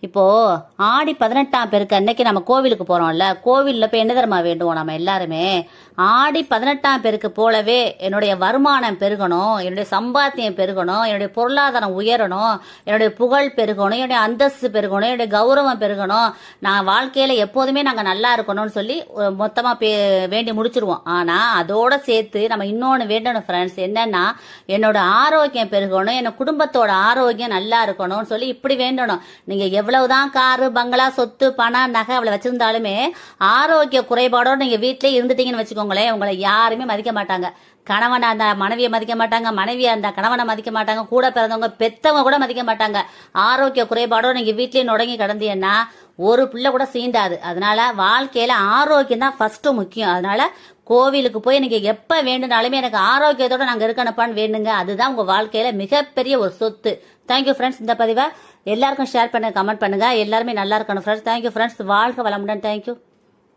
இப்போ ஆடி பதினெட்டாம் பெருக்கு அன்னைக்கு நம்ம கோவிலுக்கு போறோம்ல கோவில்ல போய் என்ன தரமா வேண்டுவோம் நம்ம எல்லாருமே? ஆடி பதினெட்டாம் பெருக்கு போலவே என்னுடைய வருமானம் பெருகணும் என்னுடைய சம்பாத்தியம் பெருகணும் என்னுடைய பொருளாதாரம் உயரணும் என்னுடைய புகழ் பெருகணும் என்னுடைய அந்தஸ்து பெருகணும் என்னுடைய கௌரவம் பெருகணும். நான் வாழ்க்கையில எப்போதுமே நாங்க நல்லா இருக்கணும்னு சொல்லி மொத்தமா பே- வேண்டி முடிச்சிருவோம். ஆனா அதோட சேர்த்து நம்ம இன்னொன்னு வேண்டணும் ஃப்ரெண்ட்ஸ் என்னன்னா என்னோட ஆரோக்கியம் பெருகணும் என் குடும்பத்தோட ஆரோக்கியம் நல்லா இருக்கணும்னு சொல்லி இப்படி வேண்டணும். நீங்க எவ்வளவுதான் காரு பங்களா சொத்து பணம் நகை அவ்வளவு வச்சிருந்தாலுமே ஆரோக்கிய குறைபாடோடு நீங்க வீட்டிலே இருந்துட்டீங்கன்னு வச்சுக்கோங்களேன் உங்களை யாருமே மதிக்க மாட்டாங்க. கணவனை அந்த மனைவியை மதிக்க மாட்டாங்க மனைவியை அந்த கணவனை மதிக்க மாட்டாங்க கூட பிறந்தவங்க பெத்தவங்க கூட மதிக்க மாட்டாங்க. ஆரோக்கிய குறைபாடோடு நீங்க வீட்லயே நுடங்கி கிடந்தீங்கன்னா ஒரு பிள்ளை கூட சீண்டாது. அதனால வாழ்க்கையில ஆரோக்கியம் தான் ஃபர்ஸ்ட் முக்கியம். அதனால கோவிலுக்கு போய் எனக்கு எப்ப வேண்டுனாலுமே எனக்கு ஆரோக்கியத்தோட நாங்க இருக்கணுப்பான்னு வேண்டுங்க. அதுதான் உங்க வாழ்க்கையில மிகப்பெரிய ஒரு சொத்து. தேங்க்யூ ஃப்ரெண்ட்ஸ் இந்த பதிவை எல்லாருக்கும் ஷேர் பண்ணுங்க கமெண்ட் பண்ணுங்க. எல்லாருமே நல்லா இருக்கணும் ஃப்ரெண்ட்ஸ் தேங்க்யூ ஃப்ரெண்ட்ஸ் வாழ்க வளமுடன். தேங்க்யூ